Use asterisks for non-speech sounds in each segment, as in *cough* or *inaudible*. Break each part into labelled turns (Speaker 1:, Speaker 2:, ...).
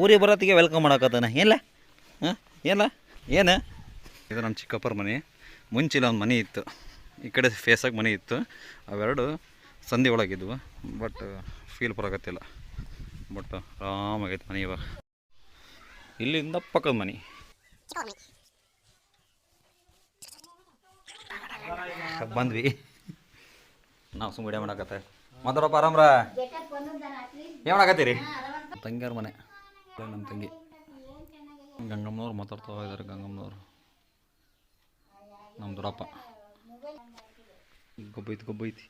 Speaker 1: ಊರಿಗೆ ಬರೋತ್ತಿಗೆ ವೆಲ್ಕಮ್ ಮಾಡಕತ್ತಾನ ಏನಿಲ್ಲ ಹಾಂ? ಏನಿಲ್ಲ ಏನು? ಇದು ನಮ್ಮ ಚಿಕ್ಕಪ್ಪರ ಮನೆ. ಮುಂಚಿಲ್ಲ ಒಂದು ಮನೆ ಇತ್ತು. ಈ ಕಡೆ ಫೇಸಾಗಿ ಮನೆ ಇತ್ತು. ಅವೆರಡು ಸಂಧಿ ಒಳಗಿದ್ವು. ಬಟ್ ಫೀಲ್ ಬರೋಕತ್ತಿಲ್ಲ ಬಟ್ ಆರಾಮಾಗೈತೆ ಮನೆ ಇವಾಗ. ಇಲ್ಲಿಂದ ಪಕ್ಕದ ಮನೆ. *laughs* ಬಂದ್ವಿ. ನಾವು ಸುಮ್ಮನೆ ಮಾಡಕತ್ತೆ ಮಾತಾಡಪ್ಪ ಆರಾಮ್ರ? ಏನು ಮಾಡಕತ್ತೀರಿ ತಂಗಿಯವ್ರ ಮನೆ. ನಮ್ಮ ತಂಗಿ. ಗಂಗಮ್ಮನವ್ರು ಮಾತಾಡ್ತಾ ಇದ್ದಾರೆ ಗಂಗಮ್ಮನವ್ರು. ನಮ್ಮ ದೊಡ್ಡಪ್ಪ ಗೊಬ್ಬೈತಿ ಗೊಬ್ಬೈತಿ.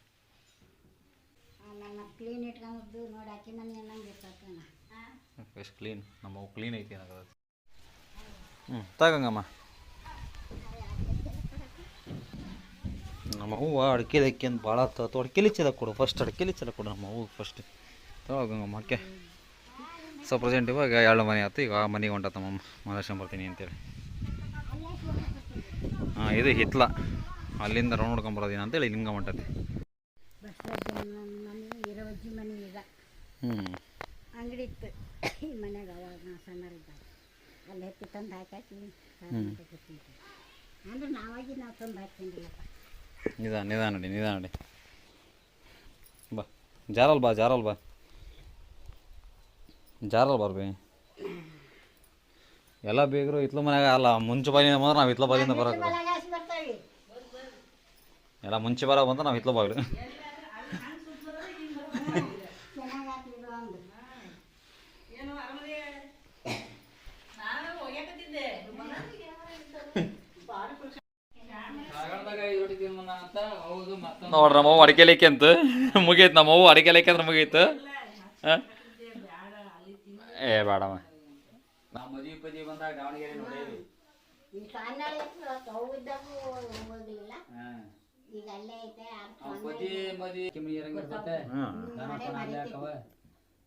Speaker 2: ಕ್ಲೀನ್ ಇಟ್ಕೊಂಡು ನೋಡಿ
Speaker 1: ಎಷ್ಟು ಕ್ಲೀನ್ ನಮ್ಮ ಅವು ಕ್ಲೀನ್ ಐತಿ ಏನಾಗದ ಹ್ಞೂ ತಗಂಗಮ್ಮ ನಮ್ಮ ಹೂವು ಅಡಿಕೆ ಅಕ್ಕಿ ಅಂತ ಭಾಳ ಆತು ಅಡಿಕೆಲಿ ಕೊಡು ಫಸ್ಟ್ ಅಡಿಕೆಲಿ ಚದ ಕೊಡು ನಮ್ಮ ಹೂವು ಫಸ್ಟ್ ತಗಂಗಮ್ಮ ಅಕ್ಕೆ ಸೊ ಪ್ರೆಸೆಂಟ್ ಇವಾಗ ಎರಡು ಮನೆ ಆಯ್ತು ಈಗ ಆ ಮನೆಗೆ ಹೊಂಟತ್ತ ನಮ್ಮ ಮಹಾರಾಷ್ಟ್ರ ಬರ್ತೀನಿ ಅಂತೇಳಿ. ಹಾಂ ಇದು ಹಿತ್ಲ. ಅಲ್ಲಿಂದ ರೌಂಡ್ ನೋಡ್ಕೊಂಬರೋದಿನ ಅಂತೇಳಿ ನಿಮ್ಗೆ ಹೊಂಟತಿ. ಹ್ಞೂ
Speaker 2: ಅಂಗಡಿ ಇತ್ತು. ಈ ಮನ್ಯಾಗ ಅವಾಗ ನಾವು ಸಣ್ಣರಿದ್ದಾಗ ಅಲ್ಲಿ ಎತ್ತಿ ತಂದು ಹಾಕಾಕಿ ಅಂದ್ರೆ ನಾವಾಗಿ ನಾವು ತಂದು ಹಾಕ್ತಿದ್ದಿಲ್ಲಪ್ಪ
Speaker 1: ನಿಧಾನ ನಿಧಾನ ನೋಡಿ ನಿಧಾನ ನೋಡಿ. ಬಾ. ಜಾರಲ್ ಬಾ ಜಾರಲ್ ಬಾ. ಜಾರಲ್ ಬರ್ಬಿ. ಎಲ್ಲ ಬೇಗರು ಇತ್ಲ ಮನೆಯಾಗ ಅಲ್ಲ ಮುಂಚೆ ಬಾಯಿಂದ ಬಂದ್ರೆ ನಾವು ಇತ್ಲ ಬಾಯಿಂದ ಬರಕ ಎಲ್ಲ ಮುಂಚೆ ಬರೋ ಬಂದ್ರೆ ನಾವು ಇತ್ಲ ಬಾಗಿಲು
Speaker 2: ಒಂದು
Speaker 1: ನೋಡ್ರಿ ನಮ್ಮ ಅವ್ವ ಅಡಿಕೆ ಲೇಕೆ ಅಂತ. ಮುಗೀತು ನಮ್ಮ ಅವ್ವ ಅಡಿಕೆ ಲೇಕೆ ಅಂದ್ರೆ ಮುಗೀತು. ಆ? ಏ ಬೇಡಮ್ಮ.
Speaker 2: ಈ ಸಣ್ಣ ಅವು ಇದ್ದಾಗೂ ಹೋಗ್ಲಿಲ್ಲ ಈಗ ಅಲ್ಲೇ ಐತೆ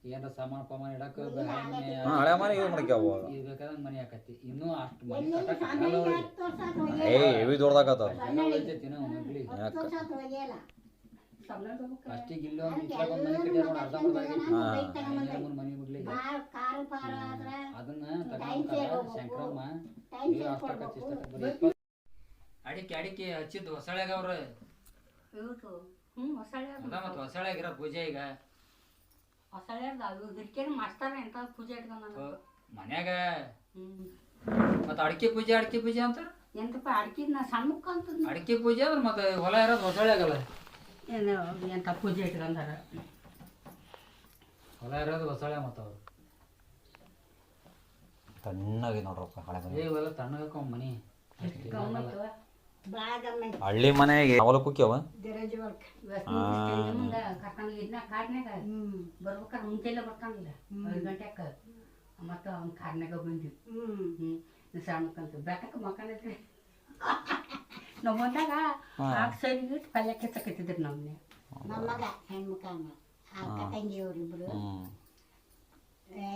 Speaker 3: ಏನಾರ ಸಾಮಾನ ಪಾಮಾನ ಇಡಕ
Speaker 1: ಹಾಂ ಹಳೆ ಮನೆ ಯೂಸ್ ಮಾಡ್ಕ್ಯಾವ
Speaker 3: ಬೇಕಾದಂಗ ಮನೆ ಆಕತಿ ಇನ್ನೂ ಅಷ್ಟು ಮನೆ ಕಟ್ಟಕ್ ಆಗಲ್ಲ ಅವ್ರಿಗೆ.
Speaker 1: ಏ ಹೆವಿ ದೊಡ್ಡದಾಗತ್ತ
Speaker 3: ಮಗ್ಳಿ ಅಷ್ಟಿಗೆ ಇಲ್ಲೊಂದು ಒಂದ್ ಮನೆ ಕಟ್ಟಿ ನೋಡ್ ಅರ್ಧ ಮುಂದ್ ಮನಿ ಮುಗ್ಲಿ
Speaker 2: ಕಾರ್ ಕಾರು ಪಾರ
Speaker 3: ಅದನ್ನ ತಗೊಂಡ್ಬರ್ತಾರ ಶಂಕರಮ್ಮ. ಈಗ ಅಷ್ಟಕ್ಕ ಇಷ್ಟಕ್ಕ ಬರೀ ಅಡಿಕೆ ಅಡಿಕೆ ಹಚ್ಚಿದ್ದು ಹೊಸಳ್ಯಾಗ ಅವ್ರ
Speaker 4: ಇವ್ರು
Speaker 3: ಮತ್ತ ಹೊಸಳ್ಯಾಗ ಪೂಜೆ ಈಗ? ಮನ್ಯಾಗ? ಮತ್ತ ಅಡಿಕೆ ಪೂಜೆ ಅಡಿಕೆ ಪೂಜೆ ಅಂತಾರ?
Speaker 4: ಎಂತಪ್ಪ ಅಡಿಕೆ ನಾ ಅಂತ
Speaker 3: ಅಡಿಕೆ ಪೂಜೆ ಅಂದ್ರೆ ಮತ್ತೆ ಹೊಲ ಇರೋದು ಹೊಸಳ್ಯಾಗಲ್ಲ.
Speaker 4: ಏನು ಎಂತ ಪೂಜೆ ಇಟ್ಕೊಂಡಾರ
Speaker 3: ಹೊಲ ಇರೋದು ಹೊಸಳೆ ಮತ್ತ ಅವ್ರು.
Speaker 1: ತಣ್ಣಗೆ ನೋಡ್ರಪ್ಪ ಹಳೆ ಮನೆ.
Speaker 3: ಏ ಇವೆಲ್ಲ ತಣ್ಣಗಕ್ಕ ಮನಿ.
Speaker 1: ಹಳ್ಳಿ ಮನೆಗೆ ಅವಲ ಕುಕ್ಕ್ಯವ?
Speaker 4: ಕರ್ಕೊಂಡು ಇದನ್ನ ಬರ್ಬೇಕಾದ್ರೆ ಮುಂಚೆಲ್ಲ ಬರ್ತಾನಿಲ್ಲ. ಐದು ಗಂಟೆಕ ಮತ್ತು ಅವ್ನ ಕಾರ್ನಾಗ ಬಂದ್ವಿ.
Speaker 2: ಹ್ಮ್.
Speaker 4: ಹ್ಞೂ ಸಣ್ಣಕ್ಕಂತ ಬೆಟ್ಟಕ್ಕೆ *laughs* ನಾವು ಬಂದಾಗ ಆಗ ಸರಿಗೆ ಇಟ್ಟು ಪಲ್ಯ ಕೆಚ್ಚಕತ್ತಿದ್ರು ನಮ್ಮನೆ
Speaker 2: ನಮ್ಮ ಮಗ ಹೆಣ್ಮಕ ಅಕ್ಕ ತಂಗಿ ಅವ್ರಿಬ್ರು
Speaker 1: ಹ್ಞೂ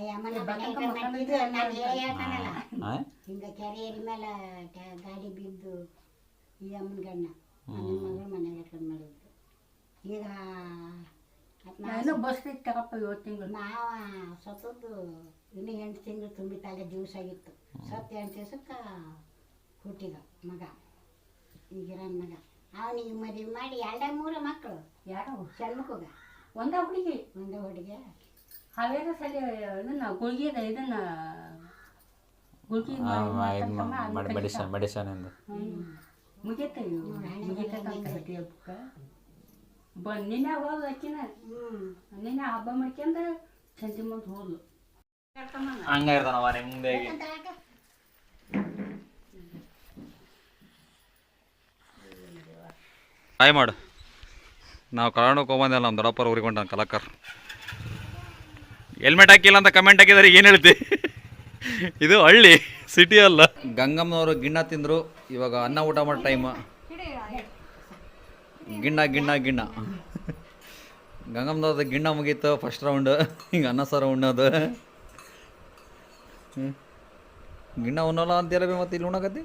Speaker 2: ಯಮನ ಇದು ನಾನು ಹೇಳ್ತಾನಲ್ಲ
Speaker 1: ಹಾಂ.
Speaker 2: ಹಿಂಗ ಕೆರೆ ಏರಿ ಮೇಲೆ ಗಾಡಿ ಬಿದ್ದು ಈ ಅಮ್ಮನ ಗಣ್ಣ ನನ್ನ ಮಗಳು ಮನೆಗೆ ಮಾಡಿದ್ರು ಈಗ
Speaker 4: ನಾನು ಬಸ್ ತಗಪ್ಪ ಇವತ್ತು ತಿಂಗಳು.
Speaker 2: ನಾವ ಸತ್ತದ್ದು ಇನ್ನು ಎಂಟು ತಿಂಗಳು ತುಂಬಿತಾಗ ದಿವಸ ಆಗಿತ್ತು. ಸತ್ತು ಎಂಟು ದಿವ್ಸಕ್ಕೆ ಹುಟ್ಟಿದ ಮಗ. ಈಗಿರೋ ಮಗ. ಅವನಿಗೆ ಮದುವೆ ಮಾಡಿ ಎರಡೇ ಮೂರು ಮಕ್ಕಳು
Speaker 4: ಯಾರು?
Speaker 2: ಸಣ್ಣಕುಗ
Speaker 4: ಒಂದ ಹುಡುಗಿ?
Speaker 2: ಒಂದ ಹುಡುಗಿ.
Speaker 4: ಹಾವೇರಿ ಸಲ ಇದನ್ನ ಗುಳ್ಗಿದ ಇದನ್ನ ಗುಳ್ಗಿ
Speaker 1: ಮೆಡಿಸನ್ ಮೆಡಿಸನ್ ಎಂದು
Speaker 4: ಮುಗಿತ ಮುಗಿತ ಬಂದು ನಿನ್ನೆ ಹೋದ ಅಕ್ಕಿನ. ನಿನ್ನೆ ಹಬ್ಬ ಮಾಡ್ಕೊಂಡ ಸಂತಿ ಮುಂದೆ ಹೋದ್ಲು.
Speaker 1: ಹಂಗ ಇರ್ತಾನವ ನಿಮ್ದೆ ಹಾಯ್ ಮಾಡು ನಾವು ಕರ್ನಾಟಕ ಹೋಗ್ಬಂದಲ್ಲ ನಮ್ಮ ದೊಡ್ಡಪ್ಪರ ಊರಿಗೊಂಡ ಹೊಂಟಾನ ಕಲಾಕರ್. ಹೆಲ್ಮೆಟ್ ಹಾಕಿಲ್ಲ ಅಂತ ಕಮೆಂಟ್ ಹಾಕಿದಾರೆ ಏನು ಹೇಳ್ತಿ? ಇದು ಹಳ್ಳಿ ಸಿಟಿ ಅಲ್ಲ. ಗಂಗಮ್ಮನವರು ಗಿಣ್ಣ ತಿಂದರು, ಇವಾಗ ಅನ್ನ ಊಟ ಮಾಡೋ ಟೈಮ್ ಗಿಣ್ಣ ಗಿಣ್ಣ ಗಿಣ್ಣ. ಗಂಗಮ್ಮನವ್ರದ್ದು ಗಿಣ್ಣ ಮುಗೀತು ಫಸ್ಟ್ ರೌಂಡ್ ಹಿಂಗೆ ಅನ್ನ ಸಾರು ಉಣ್ಣೋದು. ಗಿಣ್ಣ ಉಣ್ಣಲ್ಲ ಅಂತೇಳಿ ಮತ್ತೆ ಇಲ್ಲಿ ಉಣ್ಣಕತ್ತಿ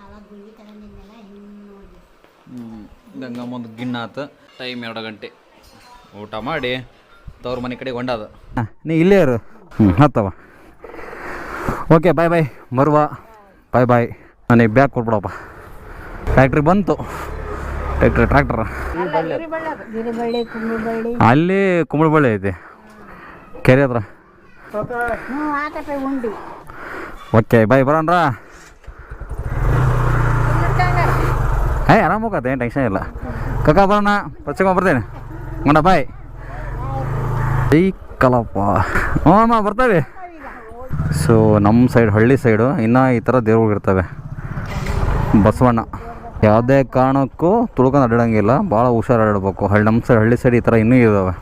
Speaker 2: ಅವಾಗ ಗುಳ್ಗಿ ತಗೊಂಡಿದ್ನಲ್ಲ ಹಿಂಗೆ ನೋಡಿ
Speaker 1: ಹ್ಞೂ ಗಂಗಮ್ಮಂದು ಗಿಣ್ಣ ಆತು. ಟೈಮ್ ಎರಡು ಗಂಟೆ. ಊಟ ಮಾಡಿ ತವ್ರ ಮನೆ ಕಡೆ ಹೊಂಡದ. ನೀ ಇಲ್ಲೇ ಇರು. ಹ್ಞೂ ಹತ್ತವ. ಓಕೆ ಬಾಯ್ ಬಾಯ್ ಬರುವ ಬಾಯ್ ಬಾಯ್ ನನಗೆ ಬ್ಯಾಗ್ ಕೊಟ್ಬಿಡಪ್ಪ. ಫ್ಯಾಕ್ಟ್ರಿ ಬಂತು. ಟ್ರ್ಯಾಕ್ಟ್ರ್
Speaker 2: ಟ್ರ್ಯಾಕ್ಟರ್
Speaker 1: ಅಲ್ಲಿ ಕುಂಬಳಬಳ್ಳಿ ಐತಿ. ಕೆರೆ ಹತ್ರ. Okay bye ಬರೋಣ್ರ? ಹೇ ಆರಾಮ ಹೋಗತ್ತೆ ಏನು ಟೆನ್ಷನ್ ಇಲ್ಲ. ಕಕ್ಕ ಬರೋಣ. ಪಚ್ಕೊಂಡ್ ಬರ್ತೇನೆ. ನೋಡ ಬಾಯ್. ಈ ಕಲಪ್ಪ ಹ್ಞೂ ಅಮ್ಮ ಬರ್ತೇವೆ ಸೊ ನಮ್ಮ ಸೈಡ್ ಹಳ್ಳಿ ಸೈಡು ಇನ್ನೂ ಈ ಥರ ದೇವ್ರುಗಳಿರ್ತವೆ ಬಸವಣ್ಣ. ಯಾವುದೇ ಕಾರಣಕ್ಕೂ ತುಳ್ಕೊಂಡು ಅಡ್ಡಾಡಂಗಿಲ್ಲ. ಭಾಳ ಹುಷಾರು ಆಡಬೇಕು ಹಳ್ಳಿ ನಮ್ಮ ಸೈಡ್ ಹಳ್ಳಿ ಸೈಡ್ ಈ ಥರ ಇನ್ನೂ ಇದ್ದಾವೆ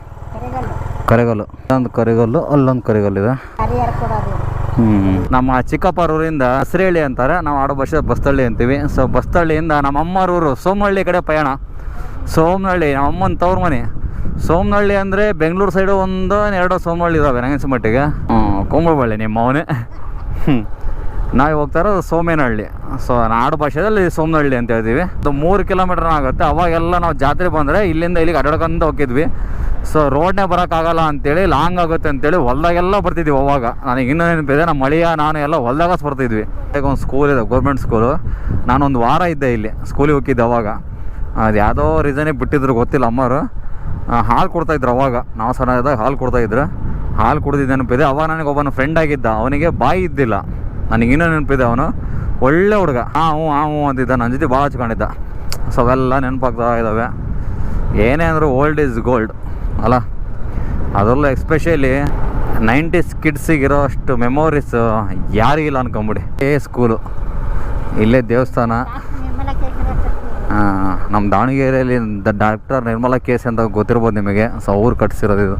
Speaker 1: ಕರೆಗಲ್ಲು. ಒಂದು ಕರೆಗಲ್ಲು, ಅಲ್ಲೊಂದು ಕರೆಗಲ್ಲಿದೆ. ಇದೆ. ನಮ್ಮ ಚಿಕ್ಕಪ್ಪರೂರಿಂದ ಹಸ್ರೇಳಿ ಅಂತಾರೆ. ನಾವು ಆಡೋ ಭಾಷೆ ಬಸ್ತಳ್ಳಿ ಅಂತೀವಿ. ಸೊ ಬಸ್ತಳ್ಳಿಯಿಂದ ನಮ್ಮ ಅಮ್ಮರೂರು ಸೋಮನಹಳ್ಳಿ ಕಡೆ ಪಯಣ ಸೋಮನಹಳ್ಳಿ ನಮ್ಮ ಅಮ್ಮನ ತವ್ರ ಮನೆ. ಸೋಮನಹಳ್ಳಿ ಅಂದರೆ ಬೆಂಗಳೂರು ಸೈಡು ಒಂದು ಎರಡು ಸೋಮನಹಳ್ಳಿ ಇದಾವೆ ನನಗೆ ಮಟ್ಟಿಗೆ. ಹ್ಞೂ ಕುಂಬಳಬಳ್ಳಿ ನಿಮ್ಮ ಅವನೇ ಹ್ಞೂ ನಾವು ಹೋಗ್ತಾ ಇರೋದು ಸೋಮೇನಹಳ್ಳಿ. ಸೊ ನಾಡು ಭಾಷೆಯಲ್ಲಿ ಸೋಮನಹಳ್ಳಿ ಅಂತ ಹೇಳ್ತೀವಿ. ಅದು ಮೂರು ಕಿಲೋಮೀಟರ್ ಆಗುತ್ತೆ. ಅವಾಗೆಲ್ಲ ನಾವು ಜಾತ್ರೆ ಬಂದರೆ ಇಲ್ಲಿಂದ ಇಲ್ಲಿಗೆ ಅಡ್ಡಾಡ್ಕೊಂತ ಹೋಗಿದ್ವಿ. ಸೊ ರೋಡ್ನೇ ಬರೋಕ್ಕಾಗಲ್ಲ ಅಂತೇಳಿ ಲಾಂಗ್ ಆಗುತ್ತೆ ಅಂತೇಳಿ ಹೊಲ್ದಾಗೆಲ್ಲ ಬರ್ತಿದ್ವಿ ಅವಾಗ. ನನಗೆ ಇನ್ನೂ ನೆನಪಿದೆ, ನಮ್ಮ ಮಳೆಯ, ನಾನು ಎಲ್ಲ ಹೊಲ್ದಾಗ ಬರ್ತಿದ್ವಿ. ಈಗ ಒಂದು ಸ್ಕೂಲ್ ಇದೆ ಗೌರ್ಮೆಂಟ್ ಸ್ಕೂಲು ನಾನೊಂದು ವಾರ ಇದ್ದೆ ಇಲ್ಲಿ ಸ್ಕೂಲಿಗೆ ಹೋಗಿದ್ದೆ ಅವಾಗ. ಅದು ಯಾವುದೋ ರೀಸನಿಗೆ ಬಿಟ್ಟಿದ್ರು ಗೊತ್ತಿಲ್ಲ ಅಮ್ಮರು ಹಾಲು ಕೊಡ್ತಾಯಿದ್ರು ಅವಾಗ. ನಾವು ಸಣ್ಣದಾಗ ಹಾಲು ಕೊಡ್ತಾಯಿದ್ರು ಹಾಲು ಕುಡ್ದಿದ್ದು ನೆನಪಿದೆ. ಅವಾಗ ನನಗೆ ಒಬ್ಬನ ಫ್ರೆಂಡ್ ಆಗಿದ್ದ. ಅವನಿಗೆ ಬಾಯಿ ಇದ್ದಿಲ್ಲ. ನನಗೆ ಇನ್ನೂ ನೆನಪಿದೆ ಅವನು. ಒಳ್ಳೆ ಹುಡುಗ. ಆ ಹ್ಞೂ ಹಾಂ ಹ್ಞೂ ಅಂತಿದ್ದ. ನನ್ನ ಜೊತೆ ಭಾಳ ಹಚ್ಕೊಂಡಿದ್ದ. ಸೊ ಅವೆಲ್ಲ ನೆನಪಾಗ್ತಾ ಇದ್ದಾವೆ ಏನೇ ಅಂದರೂ ಓಲ್ಡ್ ಈಸ್ ಗೋಲ್ಡ್ ಅಲ್ಲ? ಅದರಲ್ಲೂ ಎಸ್ಪೆಷಲಿ ನೈಂಟೀಸ್ ಕಿಡ್ಸಿಗಿರೋ ಅಷ್ಟು ಮೆಮೊರೀಸ್ ಯಾರಿಗಿಲ್ಲ ಅನ್ಕೊಂಬಿಡಿ. ಏ ಸ್ಕೂಲು ಇಲ್ಲೇ ದೇವಸ್ಥಾನ. ಆ, ನಮ್ಮ ದಾವಣಗೆರೆಯಲ್ಲಿ ಡಾಕ್ಟರ್ ನಿರ್ಮಲಾ ಕೇಸಿ ಅಂತ ಗೊತ್ತಿರ್ಬೋದು ನಿಮಗೆ. ಸೊ ಅವ್ರು ಕಟ್ಸಿರೋದು ಇದು.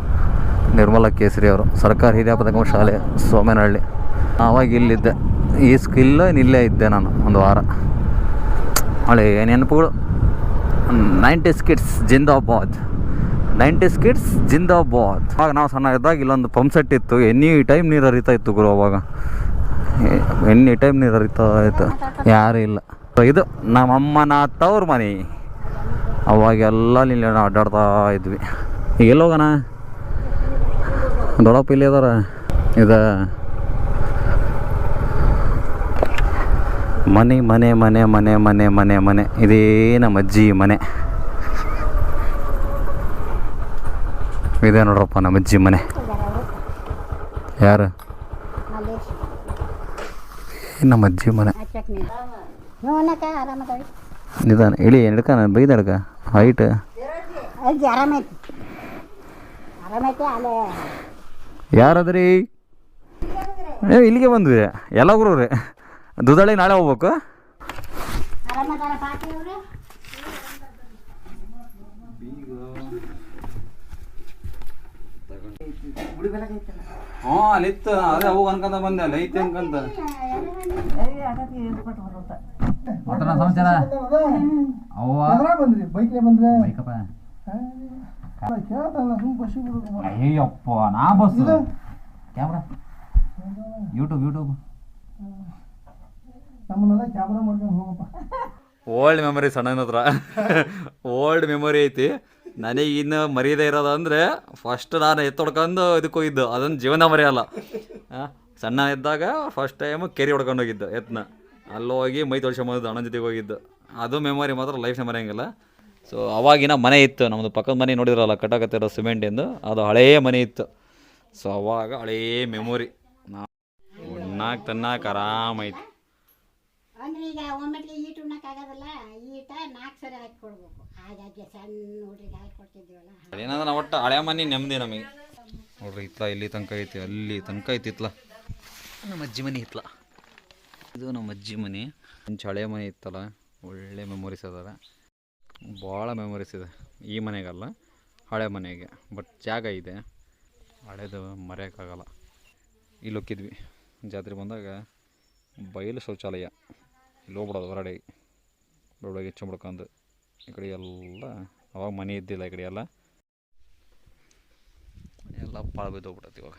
Speaker 1: ನಿರ್ಮಲಾ ಕೇಸರಿ ಅವರು. ಸರ್ಕಾರಿ ಹಿರಿಯ ಪದಕ ಶಾಲೆ ಸೋಮೇನಹಳ್ಳಿ. ಆವಾಗ ಇಲ್ಲಿದ್ದೆ. ಈ ಸ್ಕಿಲ್ ಇಲ್ಲೇ ಇದ್ದೆ ನಾನು ಒಂದು ವಾರ. ಹಳೆ ನೆನಪುಗಳು. ನೈಂಟೀಸ್ ಕಿಡ್ಸ್ ಜಿಂದಾಬಾದ್ ನೈಂಟೀಸ್ ಕಿಡ್ಸ್ ಜಿಂದಾಬಾದ್ ಆವಾಗ ನಾವು ಸಣ್ಣ ಇದ್ದಾಗ ಇಲ್ಲೊಂದು ಪಂಪ್ ಸೆಟ್ ಇತ್ತು. ಎನಿ ಟೈಮ್ ನೀರು ಹರಿತಾ ಇತ್ತು ಗುರು ಅವಾಗ. ಎನಿ ಟೈಮ್ ನೀರು ಹರಿತಾ ಇತ್ತು. ಯಾರೂ ಇಲ್ಲ. ಇದು ನಮ್ಮಮ್ಮನ ತವ್ರ ಮನೆ. ಅವಾಗೆಲ್ಲ ನಾವು ಅಡ್ಡಾಡ್ತಾ ಇದ್ವಿ. ಈಗ ಎಲ್ಲಿ ಹೋಗೋಣ? ದೊಡ್ಡಪ್ಪ ಇಲ್ಲಿ ಇದಾರ ಇದು ಮನೆ ಮನೆ ಮನೆ ಮನೆ ಮನೆ ಮನೆ ಮನೆ. ಇದೇ ನಮ್ಮ ಅಜ್ಜಿ ಮನೆ. ಇದೇ ನೋಡ್ರಪ್ಪ ನಮ್ಮ ಅಜ್ಜಿ ಮನೆ. ಯಾರು? ನಮ್ಮ ಅಜ್ಜಿ ಮನೆ.
Speaker 2: ನೀನು
Speaker 1: ನಿಧಾನ, ಇಳಿ, ನಡ್ಕ ಬೈದ ಹಿಡ್ಕ ಹೈಟ್ ಯಾರದ್ರಿ? ಇಲ್ಲಿಗೆ ಬಂದ್ವಿ. ಎಲ್ಲ ರೀ ದುದಳಿ ನಾಳೆ ಹೋಗ್ಬೇಕು? ಹ್ಞೂ ಅಲ್ಲಿತ್ತು ಅದೇ ಹೋಗಿ ಅನ್ಕೊಂತ ಬಂದೆ. ಅಲ್ಲಿ ಐತೆ ಅನ್ಕಂತ. ಸಮಾಚಾರ. ಅವ್ವ.
Speaker 5: ಬಂದ್ರಿ ಬೈಕ್ಲೆ ಬಂದ್ರೆ
Speaker 1: ಬೈಕಪ್ಪ.
Speaker 5: ಕೇಳ್ತಲ್ಲ ಸುಮ್ ಬಸ್ಸಿಗೆ ಬಿಡೋದು
Speaker 1: ಅಯ್ಯಪ್ಪ ನಾ ಬಸ್ ಕ್ಯಾಮ್ರಾ. ಯೂಟ್ಯೂಬ್ ಯೂಟ್ಯೂಬ್
Speaker 5: ನಮ್ಮನ್ನೆಲ್ಲ ಕ್ಯಾಮ್ರಾ ಮಾಡ್ಕೊಂಡು ಹೋಗಪ್ಪ.
Speaker 1: ಓಲ್ಡ್ ಮೆಮೊರಿ ಸಣ್ಣ ಹತ್ರ. ಓಲ್ಡ್ ಮೆಮೊರಿ ಐತಿ. ನನಗೆ ಇನ್ನು ಮರೀದೇ ಇರೋದು ಫಸ್ಟ್ ನಾನು ಎತ್ತೊಡ್ಕೊಂಡು ಇದಕ್ಕೆ ಹೋಗಿದ್ದು. ಅದನ್ನು ಜೀವನ ಮರೆಯಲ್ಲ ಸಣ್ಣ ಇದ್ದಾಗ ಫಸ್ಟ್ ಟೈಮು ಕೆರೆ ಹೊಡ್ಕೊಂಡು ಹೋಗಿದ್ದು ಎತ್ನ. ಅಲ್ಲಿ ಹೋಗಿ ಮೈ ತೊಳ್ಸ್ಕೊಂಬಂದು ಅಣ್ಣನ ಜೊತೆಗೆ ಹೋಗಿದ್ದು. ಅದು ಮೆಮೊರಿ ಮಾತ್ರ ಲೈಫ್ ಮರೆಯಂಗಿಲ್ಲ ಸೊ ಅವಾಗಿನ ಮನೆ ಇತ್ತು. ನಮ್ಮದು ಪಕ್ಕದ ಮನೆ ನೋಡಿದ್ರಲ್ಲ ಕಟ್ಟಾಕತ್ತಿರೋ ಸಿಮೆಂಟಿಂದು ಅದು ಹಳೆಯ ಮನೆ ಇತ್ತು. ಸೊ ಅವಾಗ ಹಳೇ ಮೆಮೊರಿ ನಾ ಉಣ್ಣಾಕ್, ತನ್ನಾಕ ಆರಾಮೈತಿ
Speaker 2: ಅಂದ್ರೆ ಈಗ ಒಮ್ಮೆಗೆ ಈಟ್ ಉಣ್ಣಕ್ಕಾಗೋದಲ್ಲ ಈಟ ನಾಲ್ಕು ಸರಿ ಹಾಕಿ ಕೊಡ್ಬೇಕು. ಹಾಗಾಗಿ ಸಣ್ಣ ಹುಡ್ರಿಗೆ ಹಾಕಿ ಕೊಡ್ತಿದ್ದೀವಲ್ಲ
Speaker 1: ಏನಂದ್ರೆ ನಾವು ಒಟ್ಟು ಹಳೆ ಮನೆ ನೆಮ್ಮದಿ ನಮಗೆ. ನೋಡ್ರಿ ಇತ್ಲ ಇಲ್ಲಿ ತನಕ ಐತಿ ಅಲ್ಲಿ ತನಕ ಐತಿ ಇತ್ಲ. ನಮ್ಮ ಅಜ್ಜಿ ಮನೆ ಇತ್ಲ. ಇದು ನಮ್ಮ ಅಜ್ಜಿ ಮನೆ. ಮುಂಚೆ ಹಳೆ ಮನೆ ಇತ್ತಲ್ಲ ಒಳ್ಳೆ ಮೆಮೊರೀಸ್ ಅದಾವೆ. ಭಾಳ ಮೆಮೊರೀಸ್ ಇದೆ ಈ ಮನೆಗಲ್ಲ ಹಳೆ ಮನೆಗೆ. ಬಟ್ ಜಾಗ ಇದೆ ಹಳೇದು ಮರೆಯೋಕ್ಕಾಗಲ್ಲ. ಇಲ್ಲಿ ಹೋಗಿದ್ವಿ ಜಾತ್ರೆ ಬಂದಾಗ ಬಯಲು ಶೌಚಾಲಯ. ಇಲ್ಲಿ ಹೋಗ್ಬಿಡೋದು ಹೊರಡೆ ಬೆಳಗ್ಗೆ ಚುಂಬಡ್ಕೊಂಡು ಈ ಕಡೆ ಎಲ್ಲ, ಅವಾಗ ಮನೆ ಇದ್ದಿಲ್ಲ ಈ ಕಡೆ ಎಲ್ಲ. ಎಲ್ಲ ಪಾಳು ಬಿದ್ದೋಗ್ಬಿಟ್ಟೈತಿ ಇವಾಗ.